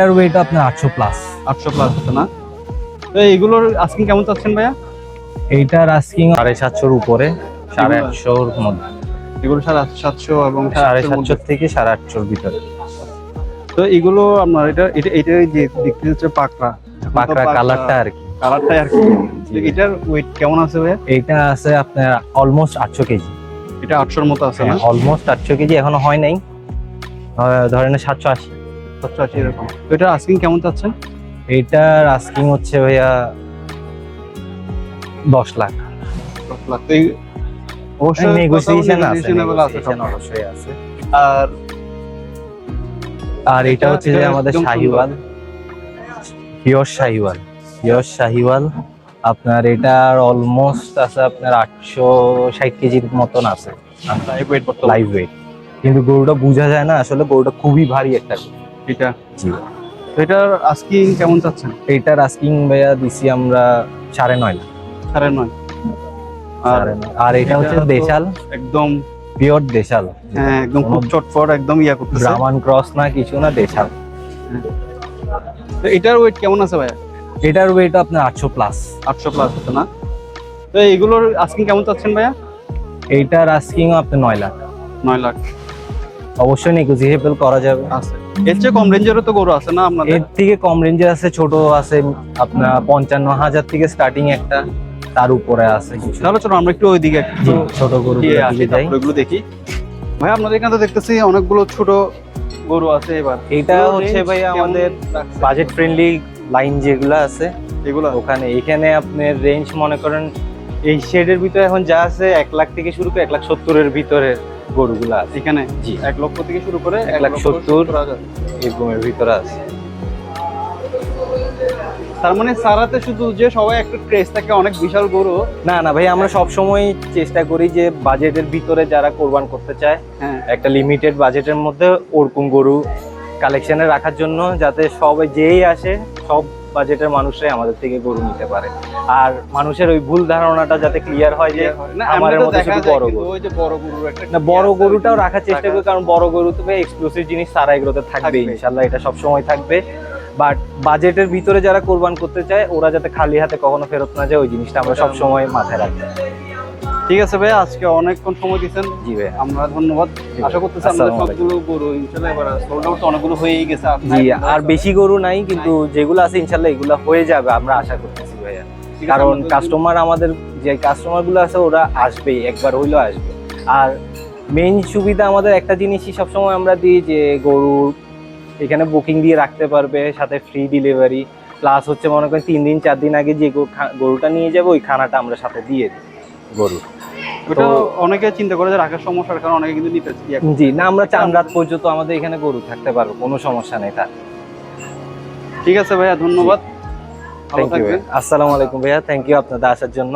এটার ওয়েট আপনার 800 plus 800 plus হতো না? তো এইগুলোর আস্কিং কেমন চাচ্ছেন ভাইয়া? এইটার আস্কিং 750 এর উপরে 850 এর মধ্যে। এগুলো 750 এবং 750 থেকে 850 এর ভিতরে। তো এগুলো আপনার এটা এটা এটা যে দেখতে হচ্ছে পাকরা পাকড়া কালারটা আর কি। কালারটা আর কি। এটার ওয়েট কেমন আছে ভাইয়া? এটা আছে আপনার অলমোস্ট 800 কেজি। এটা 800 এর মতো আছে হ্যাঁ, না? অলমোস্ট 800 কেজি এখনও হয় নাই। ধরেন 780 সত্তর আশি এরকম। এটার আস্কিং কেমন চাচ্ছেন? এটার আস্কিং হচ্ছে ভাইয়া দশ লাখ। দশ লাখ। এটা আপনার এটার অলমোস্ট আছে আপনার আটশো ষাট কেজির মতন আছে। কিন্তু গরুটা বোঝা যায় না আসলে গরুটা খুবই ভারী একটা গরু। এটা? জি। তো এটার আজকে কেমন চাচ্ছেন? এইটার আস্কিং ভাইয়া দিছি আমরা সাড়ে নয় লাখ। সাড়ে নয়। আর আর এটা হচ্ছে দেশাল। একদম পিওর দেশাল। হ্যাঁ একদম খুব কোনো চটপট একদম ইয়া করতেছে। ব্রাহ্মণ ক্রস না কিছু না দেশাল। তো এটার ওয়েট কেমন আছে ভাইয়া? এটার ওয়েট আপনার আটশো প্লাস আটশো প্লাস আছে না? তো এইগুলোর আজকে কেমন চাচ্ছেন ভাইয়া? এইটার আস্কিং আপনার নয় লাখ। নয় লাখ। অবশ্যই নেগোজিয়েবল করা যাবে। আছে। এর চেয়ে কম রেঞ্জেরও তো গরু আছে না আপনাদের? এর থেকে কম রেঞ্জের আছে ছোট আছে আপনার পঞ্চান্ন হাজার থেকে স্টার্টিং একটা তার উপরে আছে তাহলে চলো আমরা একটু ওইদিকে একটু ছোট গরু ওইগুলো দেখি ভাই আপনাদের এখানে তো দেখতেছি অনেকগুলো ছোট গরু আছে এবার। এটা হচ্ছে ভাই আমাদের বাজেট ফ্রেন্ডলি লাইন যেগুলো আছে এগুলো? ওখানে এখানে আপনার রেঞ্জ মনে করেন এই শেডের ভিতরে এখন যা আছে এক লাখ থেকে শুরু করে এক লাখ সত্তরের ভিতরে। গরুগুলো আছে। এখানে? জি। এক লক্ষ থেকে শুরু করে এক লাখ সত্তর এরকমের ভিতরে আছে। তার মানে সারাতে শুধু যে সবাই একটা ক্রেজ থাকে অনেক বিশাল গরু? না না ভাই আমরা সব সময় চেষ্টা করি যে বাজেটের ভিতরে যারা কোরবান করতে চায় হ্যাঁ। একটা লিমিটেড বাজেটের মধ্যে ওরকম গরু কালেকশনে রাখার জন্য যাতে সবাই যেই আসে সব বাজেটের মানুষরাই আমাদের থেকে গরু নিতে পারে আর মানুষের ওই ভুল ধারণাটা যাতে ক্লিয়ার হয় যে আমাদের মধ্যে শুধু বড় গরু। না বড় গরুটাও রাখার চেষ্টা করি কারণ বড় গরু তো ভাই এক্সক্লুসিভ জিনিস সারা এগুলোতে থাকবে। ইনশাল্লাহ এটা সব সময় থাকবে বাট বাজেটের ভিতরে যারা কোরবান করতে চায় ওরা যাতে খালি হাতে কখনো ফেরত না যায় ওই জিনিসটা আমরা সব সময় মাথায় রাখি ঠিক আছে ভাই আজকে অনেকক্ষণ সময় দিয়েছেন। জি ভাই। আমরা ধন্যবাদ। আশা করতেছি আমাদের সবগুলো গরু ইনশাআল্লাহ এবার সোল্ড আউট অনেকগুলো হয়েই গেছে। জি আর বেশি গরু নাই কিন্তু যেগুলো আছে ইনশাল্লাহ এগুলো হয়ে যাবে আমরা আশা করতেছি ভাইয়া। কারণ কাস্টমার আমাদের যে কাস্টমারগুলো আছে ওরা আসবেই একবার হইলেও আসবে। আর মেইন সুবিধা আমাদের একটা জিনিসই সবসময় আমরা দিই যে গরু এখানে বুকিং দিয়ে রাখতে পারবে সাথে ফ্রি ডেলিভারি প্লাস হচ্ছে মনে করেন তিন দিন চার দিন আগে যে গরু- গরুটা নিয়ে যাবে ওই খানাটা আমরা সাথে দিয়ে দিই গরু ওটা অনেকে চিন্তা করে যে রাখার সমস্যার কারণে অনেকে কিন্তু নিতে জি না আমরা চান রাত পর্যন্ত আমাদের এখানে গরু থাকতে পারব কোনো সমস্যা নেই তার। ঠিক আছে ভাইয়া ধন্যবাদ। আসসালামু আলাইকুম ভাইয়া। থ্যাংক ইউ আপনাদের আসার জন্য।